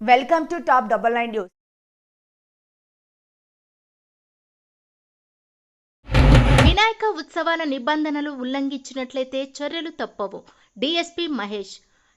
Welcome to top double nine news. Vinayaka ఉత్సవాల నిబంధనలు ఉల్లంఘించినట్లయితే చర్యలు తప్పవు. డిఎస్పి మహేష్.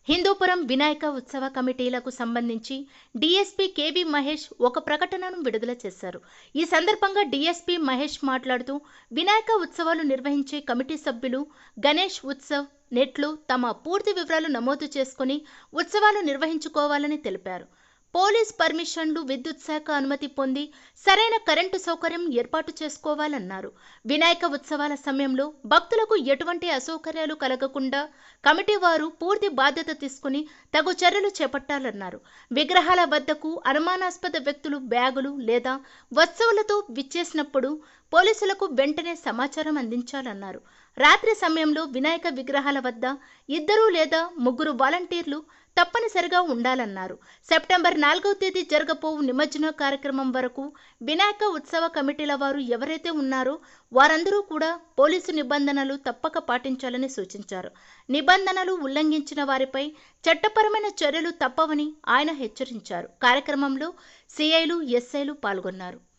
హిందూపురం వినాయక ఉత్సవ కమిటీలకు సంబంధించి డీఎస్పీ కేవీ మహేష్ ఒక ప్రకటనను విడుదల చేశారు. ఈ సందర్భంగా డీఎస్పీ మహేష్ మాట్లాడుతూ వినాయక ఉత్సవాలు నిర్వహించే కమిటీ సభ్యులు గణేష్ ఉత్సవ్ నెట్లు తమ పూర్తి వివరాలు నమోదు చేసుకుని ఉత్సవాలు నిర్వహించుకోవాలని తెలిపారు. పోలీస్ పర్మిషన్లు విద్యుత్ శాఖ అనుమతి పొంది సరైన కరెంటు సౌకర్యం ఏర్పాటు చేసుకోవాలన్నారు. వినాయక ఉత్సవాల సమయంలో భక్తులకు ఎటువంటి అసౌకర్యాలు కలగకుండా కమిటీ వారు పూర్తి బాధ్యత తీసుకుని తగు చర్యలు చేపట్టాలన్నారు. విగ్రహాల వద్దకు అనుమానాస్పద వ్యక్తులు బ్యాగులు లేదా వస్తువులతో విచ్చేసినప్పుడు పోలీసులకు వెంటనే సమాచారం అందించాలన్నారు. రాత్రి సమయంలో వినాయక విగ్రహాల వద్ద ఇద్దరు లేదా ముగ్గురు వాలంటీర్లు తప్పనిసరిగా ఉండాలన్నారు. సెప్టెంబర్ నాలుగవ తేదీ జరగపోవు నిమజ్జన కార్యక్రమం వరకు వినాయక ఉత్సవ కమిటీల వారు ఎవరైతే ఉన్నారో వారందరూ కూడా పోలీసు నిబంధనలు తప్పక పాటించాలని సూచించారు. నిబంధనలు ఉల్లంఘించిన వారిపై చట్టపరమైన చర్యలు తప్పవని ఆయన హెచ్చరించారు. కార్యక్రమంలో సిఐలు ఎస్ఐలు పాల్గొన్నారు.